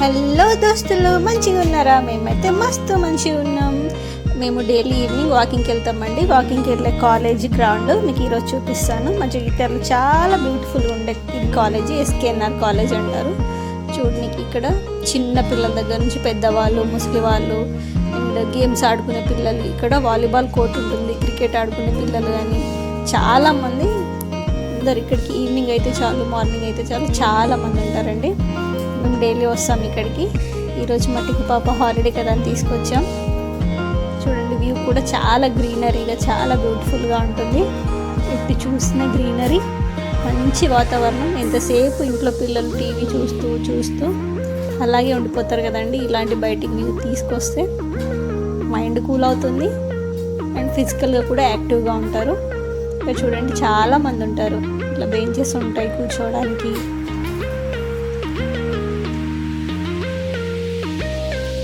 Hello దోస్తులు మంచిగా ఉన్నారా? మేమైతే మస్తు మంచిగా ఉన్నాం. మేము డైలీ ఈవినింగ్ వాకింగ్కి వెళ్తామండి. వాకింగ్కి వెళ్ళే కాలేజ్ గ్రౌండ్ మీకు ఈరోజు చూపిస్తాను. మా జగిత్యాలలో చాలా బ్యూటిఫుల్గా ఉండే ఇది కాలేజీ ఎస్కేఎన్ఆర్ కాలేజ్ అంటారు. చూడనికి ఇక్కడ చిన్న పిల్లల దగ్గర నుంచి పెద్దవాళ్ళు ముసలి వాళ్ళు అండ్ గేమ్స్ ఆడుకునే పిల్లలు. ఇక్కడ వాలీబాల్ కోర్ట్ ఉంటుంది క్రికెట్ ఆడుకునే పిల్లలు కానీ చాలామంది అందరు ఇక్కడికి ఈవినింగ్ అయితే చాలు మార్నింగ్ అయితే చాలు. చాలా మంది ఉంటారండి. మేము డైలీ వస్తాం ఇక్కడికి. ఈరోజు మట్టికి పాప హాలిడే కదా అని తీసుకొచ్చాం. చూడండి వ్యూ కూడా చాలా గ్రీనరీగా చాలా బ్యూటిఫుల్గా ఉంటుంది. ఎట్టి చూసిన గ్రీనరీ మంచి వాతావరణం. ఎంతసేపు ఇంట్లో పిల్లలు టీవీ చూస్తూ చూస్తూ అలాగే ఉండిపోతారు కదండి. ఇలాంటి బయటికి వ్యూ తీసుకొస్తే మైండ్ కూల్ అవుతుంది. అండ్ ఫిజికల్గా కూడా యాక్టివ్గా ఉంటారు. ఇక్కడ చూడండి చాలా మంది ఉంటారు. ఇట్లా బెంచెస్ ఉంటాయి కూర్చోవడానికి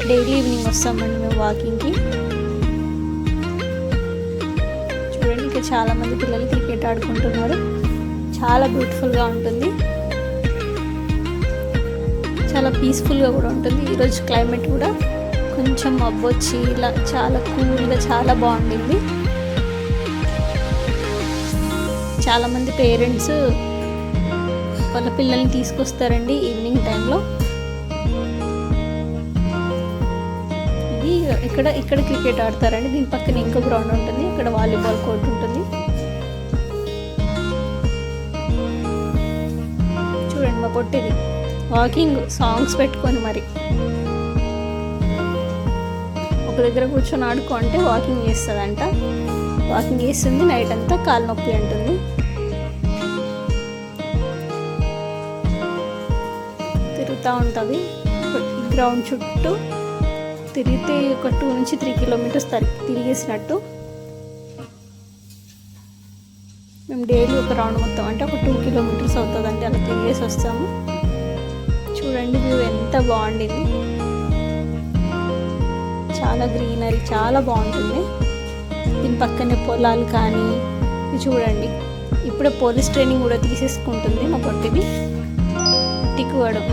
డైలీ ఈవినింగ్ వస్తామండి మేము వాకింగ్కి చూడండి ఇక్కడ చాలా మంది పిల్లలు క్రికెట్ ఆడుకుంటున్నారు. చాలా బ్యూటిఫుల్గా ఉంటుంది. చాలా పీస్ఫుల్గా కూడా ఉంటుంది. ఈరోజు క్లైమేట్ కూడా కొంచెం మబ్బు వచ్చి ఇలా చాలా కూల్గా చాలా బాగుండింది. చాలామంది పేరెంట్స్ వాళ్ళ పిల్లల్ని తీసుకొస్తారండి ఈవినింగ్ టైంలో. ఇది ఇక్కడ ఇక్కడ క్రికెట్ ఆడతారండి. దీని పక్కన ఇంకో గ్రౌండ్ ఉంటుంది. ఇక్కడ వాలీబాల్ కోర్ట్ ఉంటుంది. చూడండి మా పొట్టిది. వాకింగ్ సాంగ్స్ పెట్టుకొని మరి. ఒక దగ్గర కూర్చొని ఆడుకో అంటే వాకింగ్ చేస్తుందంట. వాకింగ్ చేస్తుంది నైట్ అంతా కాలు నొప్పి అంటుంది. తిరుగుతూ ఉంటుంది. గ్రౌండ్ చుట్టూ తిరిగితే ఒక టూ నుంచి త్రీ కిలోమీటర్స్ తిరిగేసినట్టు. మేము డైలీ ఒక రౌండ్ మొత్తం అంటే ఒక టూ కిలోమీటర్స్ అవుతుందండి అలా తిరిగేసి వస్తాము. చూడండి వ్యూ ఎంత బాగుండింది. చాలా గ్రీనరీ చాలా బాగుంటుంది. దీని పక్కనే పొలాలు కానీ చూడండి. ఇప్పుడే పోలీస్ ట్రైనింగ్ కూడా తీసేసుకుంటుంది మా పొట్టిది. టిక్కువడం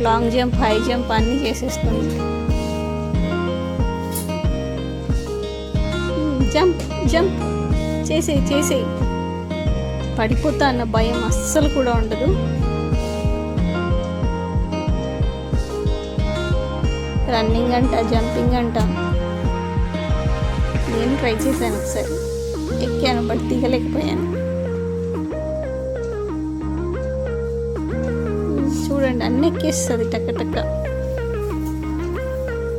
లాంగ్ జంప్ హై జంప్ అన్నీ చేసేస్తుంది. Jump jump. చేసేయి చేసేయి. పడిపోతా అన్న భయం అస్సలు కూడా ఉండదు. రన్నింగ్ అంట జంపింగ్ అంట. నేను ట్రై చేశాను ఒకసారి. ఎక్కాను బట్ దిగలేకపోయాను. చూడండి అన్నీ ఎక్కేస్తుంది టక్క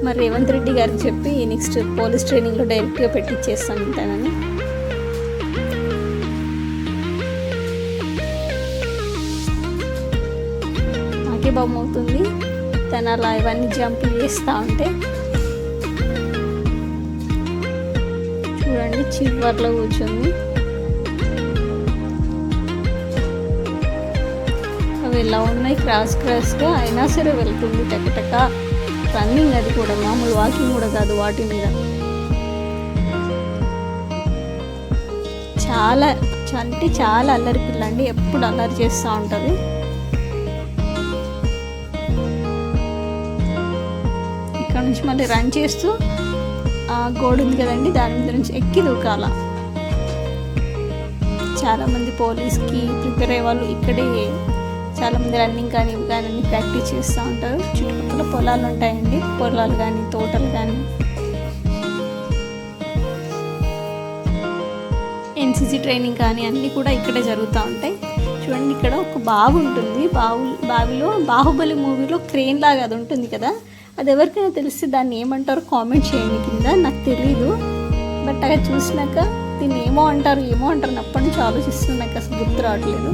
మరి రేవంత్ రెడ్డి గారికి చెప్పి నెక్స్ట్ పోలీస్ ట్రైనింగ్లో డైరెక్ట్గా పెట్టించేస్తాను తనని నాకే బొమ్మ అవుతుంది. తను అలా ఇవన్నీ జంప్ చేస్తూ ఉంటే. చూడండి చివర్లో కూర్చుంది ఎలా ఉన్నాయి? క్రాస్ క్రాస్గా అయినా సరే వెళ్తుంది. టకటక రన్నింగ్ అది కూడా. మామూలు వాకింగ్ కూడా కాదు వాటి మీద. చాలా అంటే చాలా అల్లరి పిల్ల అండి ఎప్పుడు అల్లరి చేస్తూ ఉంటుంది. ఇక్కడ నుంచి మళ్ళీ రన్ చేస్తూ ఆ గోడ ఉంది కదండి. దాని మీద నుంచి ఎక్కి దూకాల. చాలామంది పోలీస్కి ప్రిపేర్ అయ్యే వాళ్ళు ఇక్కడే చాలామంది రన్నింగ్ కానీ ఇవి కానీ అన్ని ప్రాక్టీస్ చేస్తూ ఉంటారు. చుట్టుపక్కల పొలాలు ఉంటాయండి. పొలాలు కానీ తోటలు కానీ. ఎన్సీసీ ట్రైనింగ్ కానీ అన్నీ కూడా ఇక్కడే జరుగుతూ ఉంటాయి. చూడండి ఇక్కడ ఒక బావి ఉంటుంది. బావు బావిలో బాహుబలి మూవీలో క్రేన్ లాగా అది ఉంటుంది కదా. అది ఎవరికైనా తెలిస్తే దాన్ని ఏమంటారో కామెంట్ చేయండి కింద. నాకు తెలీదు. బట్ అక్కడ చూసినాక దీన్ని ఏమో అంటారు ఏమో అంటారు అప్పటి నుంచి ఆలోచిస్తున్నాక అసలు గుర్తు రావట్లేదు.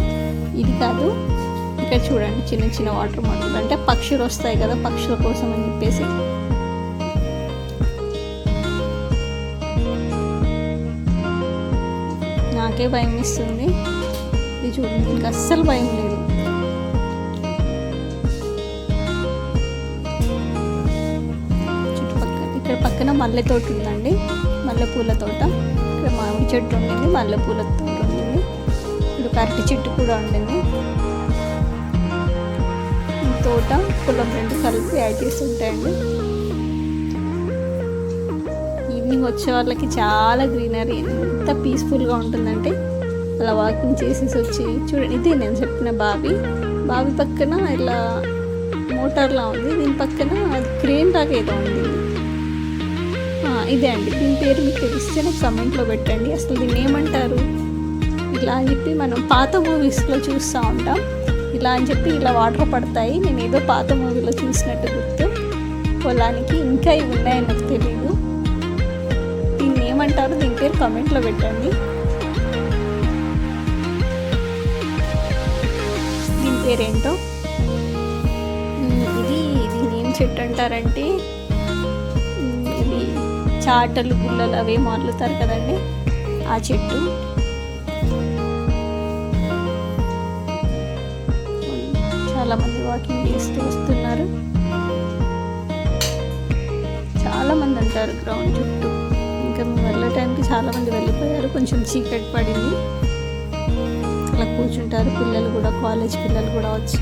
ఇది కాదు. ఇక్కడ చూడండి చిన్న చిన్న వాటర్ మోటార్లు అంటే పక్షులు వస్తాయి కదా పక్షుల కోసం అని చెప్పేసి. నాకే భయం ఇస్తుంది ఇది చూడండి ఇంకా అస్సలు భయం లేదు. చుట్టుపక్కల ఇక్కడ పక్కన మల్లె తోట ఉందండి. మల్లెపూల తోట. ఇక్కడ మామిడి చెట్టు ఉండింది మల్లెపూల తోట ఉండింది. ఇక్కడ కరటి చెట్టు కూడా ఉండింది. తోట పొలం రెండు కలిపి యాడ్ ఉంటాయండి. ఈవినింగ్ వచ్చే వాళ్ళకి చాలా గ్రీనరీ ఎంత పీస్ఫుల్గా ఉంటుందంటే అలా వాకింగ్ చేసేసి వచ్చి చూడండి ఇదే నేను చెప్పిన బావి. బావి పక్కన ఇలా మోటార్లా ఉంది దీని పక్కన అది క్రేన్ లాగా ఏదో ఉంది. ఇదే అండి. దీని పేరు మీకు తెలిస్తే నాకు కమెంట్లో పెట్టండి. అసలు దీన్ని ఏమంటారు? ఇలా అని చెప్పి మనం పాత మూవీస్లో చూస్తూ ఉంటాం. ఇలా అని చెప్పి ఇలా వాటర్ పడతాయి. నేను ఏదో పాత మూవీలో చూసినట్టు గుర్తు. పొలానికి ఇంకా ఇవి ఉన్నాయని నాకు తెలియదు దీన్ని ఏమంటారు? దీని పేరు కమెంట్లో పెట్టండి. దీని పేరేంటో? ఇది దీన్ని ఏం చెట్టు అంటారంటే? ఇది చాటలు గుల్లలు అవి మొదలుతారు కదండి. ఆ చెట్టు. చాలా మంది వాకింగ్ చేస్తూ వస్తున్నారు. చాలా మంది అంటారు గ్రౌండ్ చుట్టూ. ఇంకా మేము వెళ్ళటానికి చాలా మంది వెళ్ళిపోయారు. కొంచెం చీకటి పడింది. అలా కూర్చుంటారు. పిల్లలు కూడా కాలేజ్ పిల్లలు కూడా వచ్చి.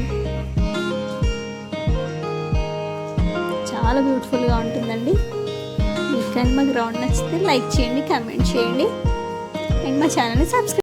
చాలా బ్యూటిఫుల్గా ఉంటుందండి. మీకు కానీ మా గ్రౌండ్ నచ్చితే లైక్ చేయండి కమెంట్ చేయండి. అండ్ మా ఛానల్ని సబ్స్క్రైబ్